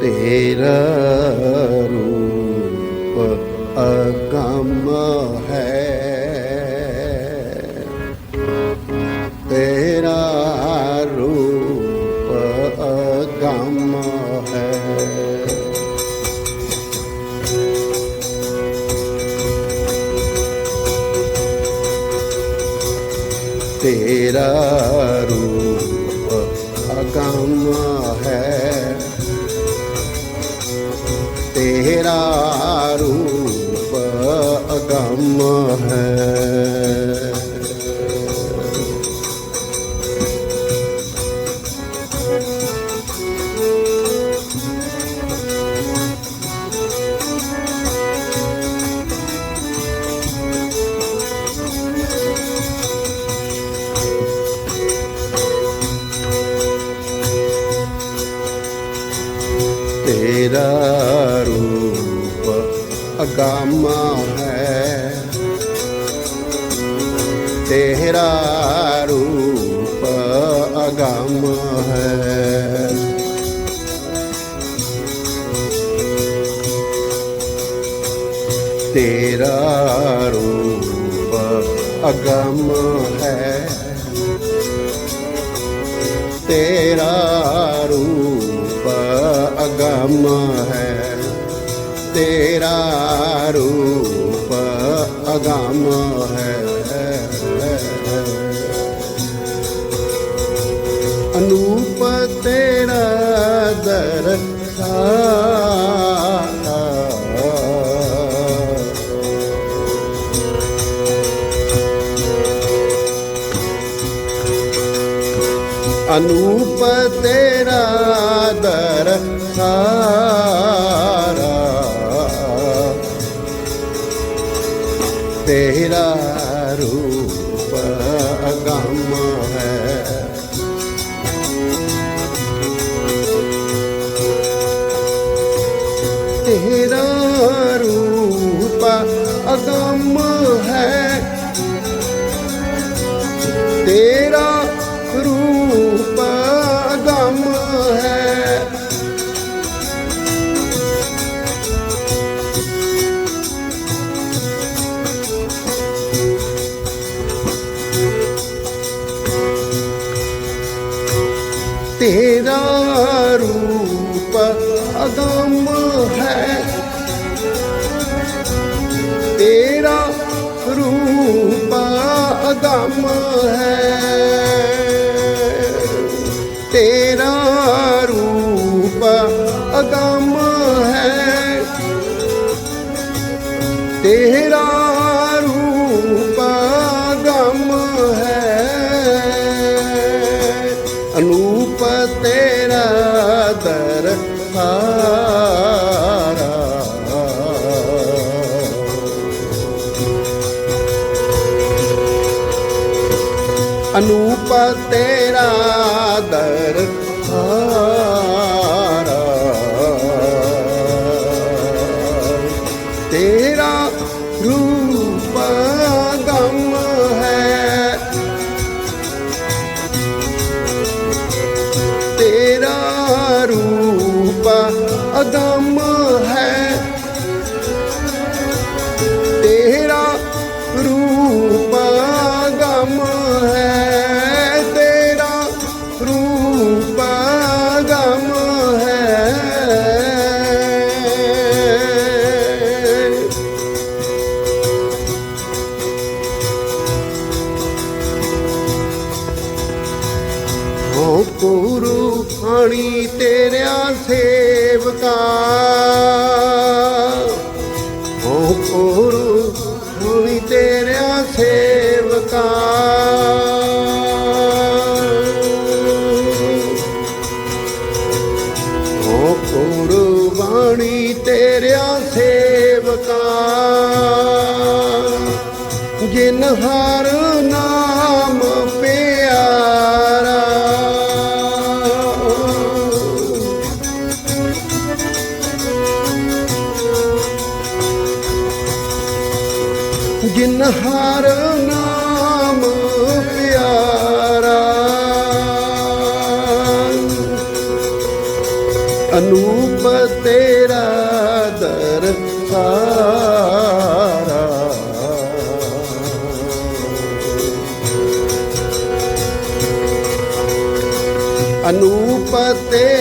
ਤੇਰਾ ਰੂਪ ਅਗੰਮ ਹੈ ਤੇਰਾ ਰੂਪ ਅਗੰਮ ਹੈ। ਤੇਰਾ ਰੂਪ ਅਗੰਮ ਹੈ। ਤੇਰਾ ਰੂਪ ਅਗੰਮ ਹੈ। ਤੇਰਾ ਰੂਪ ਅਗੰਮ ਹੈ। ਤੇਰਾ ਰੂਪ ਅਗੰਮ ਹੈ। तेरा दर सा तेरा ਉਹ ਗੁਰੂ ਵੀ ਤੇਰਾ ਸੇਵਕਾ। ਉਹ ਗੁਰੂ ਬਾਣੀ ਤੇਰਾ ਸੇਵਕਾ। ਜਿਨ੍ਹਾਂ ਅਨੂਪ ਤੇਰਾ ਦਰ ਸਾਰਾ। ਅਨੂਪ ਤੇਰਾ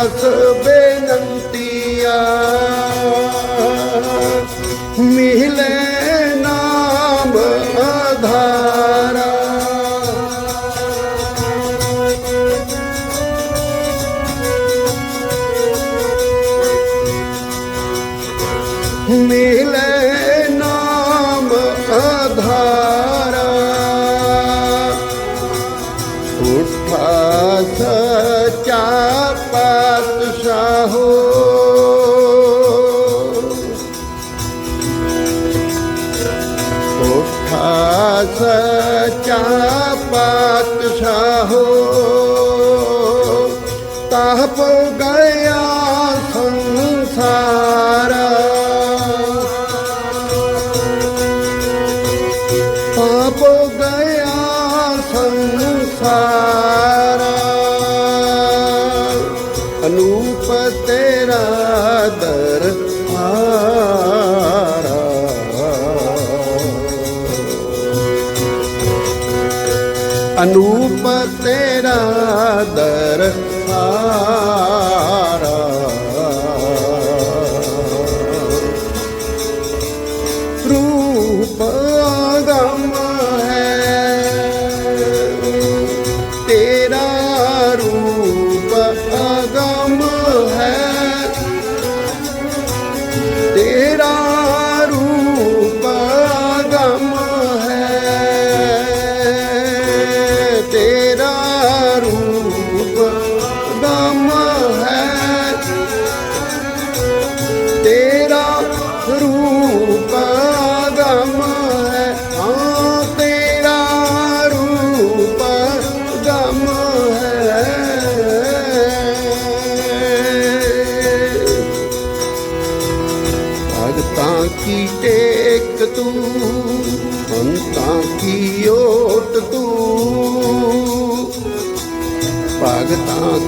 hayatı ਪਾਪ ਗਿਆ ਸੰਸਾਰਾ। ਅਨੂਪ ਤੇਰਾ ਦਰ ਅਨੂਪ ਤੇਰਾ ਦਰ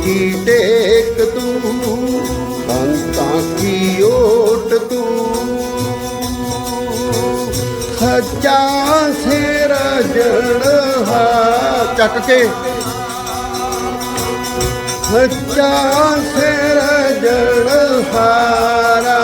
ਕੀ ਟੇਕ ਤੂੰ? ਸੰਤਾਂ ਕੀ ਓਟ ਤੂੰ? ਸੱਚਾ ਸਿਰ ਜੜਹਾ ਚੱਕ ਕੇ। ਸੱਚਾ ਸਿਰ ਜੜਹਾਰਾ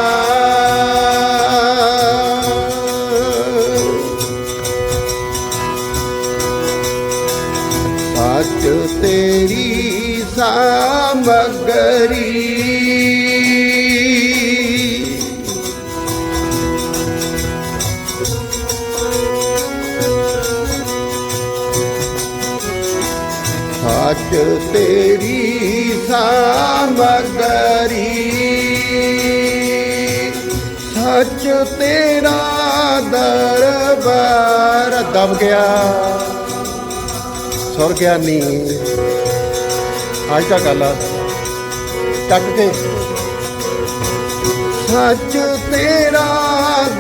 ਸੱਚ ਤੇਰੀ ਸਾਮਗਰੀ। ਸੱਚ ਤੇਰਾ ਦਰਬਾਰ। ਦਬ ਗਿਆ। ਸੁਰ ਗਿਆਨੀ ਅੱਜ ਤਾਂ ਗੱਲ ਆ। ਚੱਕ ਕੇ। ਸੱਚ ਤੇਰਾ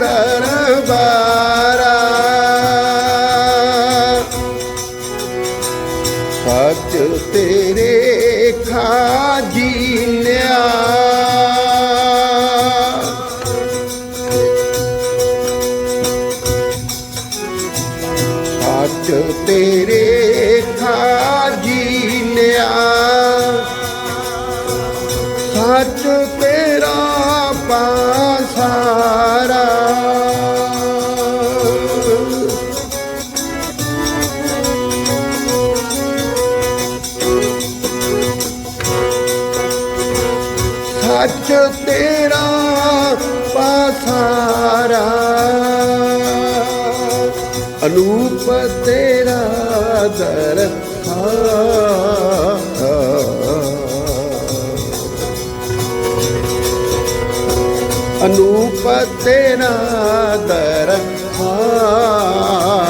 ਦਰਬਾਰਾ। ਤੇਰਾ ਪਾਸਾਰਾ। ਅਨੂਪ ਤੇਰਾ ਦਰ ਅਨੂਪ ਤੇਰਾ ਦਰ ਹਾਂ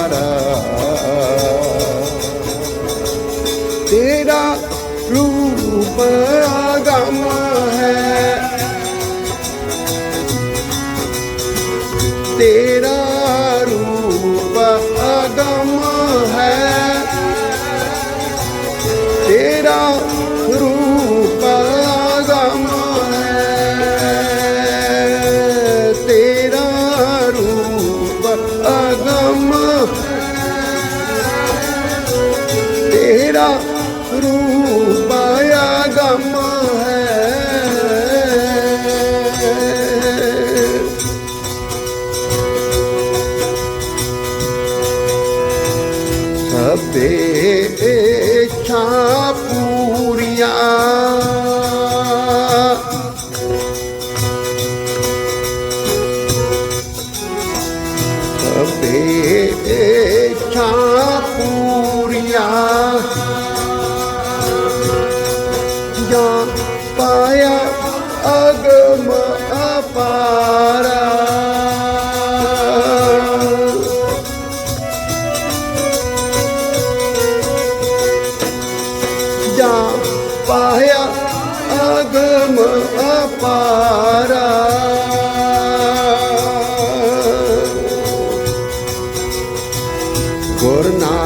day.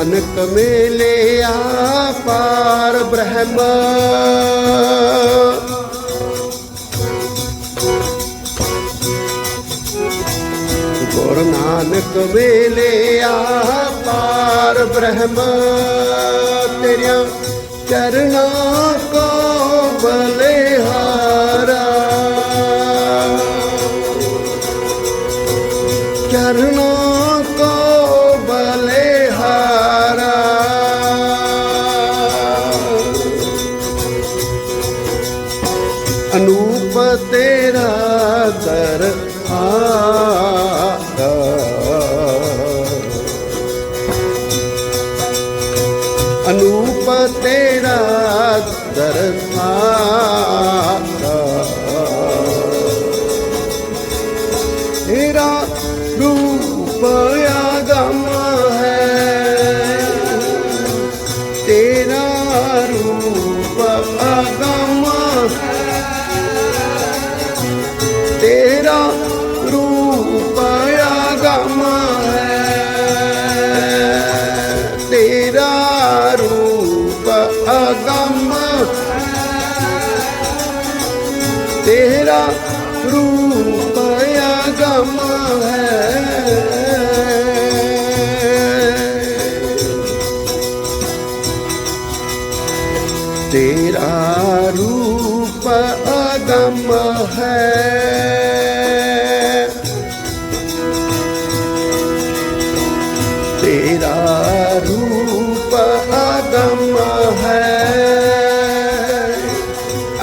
ਨਾਨਕ ਮੇਲਿਆ ਪਾਰ ਬ੍ਰਹਮ। ਗੁਰ ਨਾਨਕ ਮੇਲਿਆ ਪਾਰ ਬ੍ਰਹਮ। ਤੇਰਿਆਂ ਚਰਨਾ ਕੋ ਬਲਿਹਾਰਾ। ਚਰਨਾ तेरा रूप याद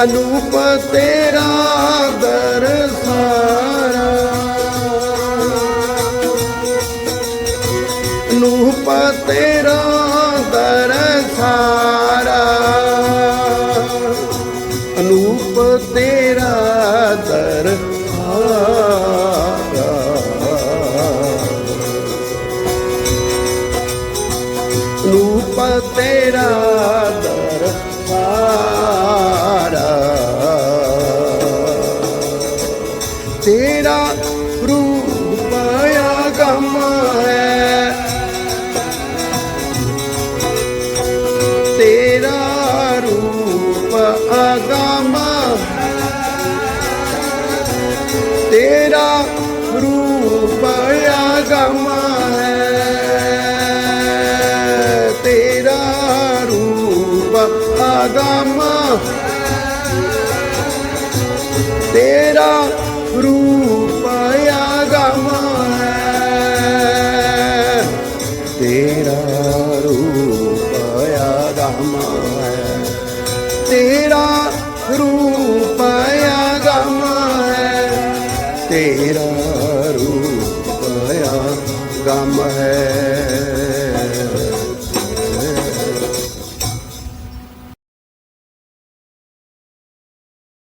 anu será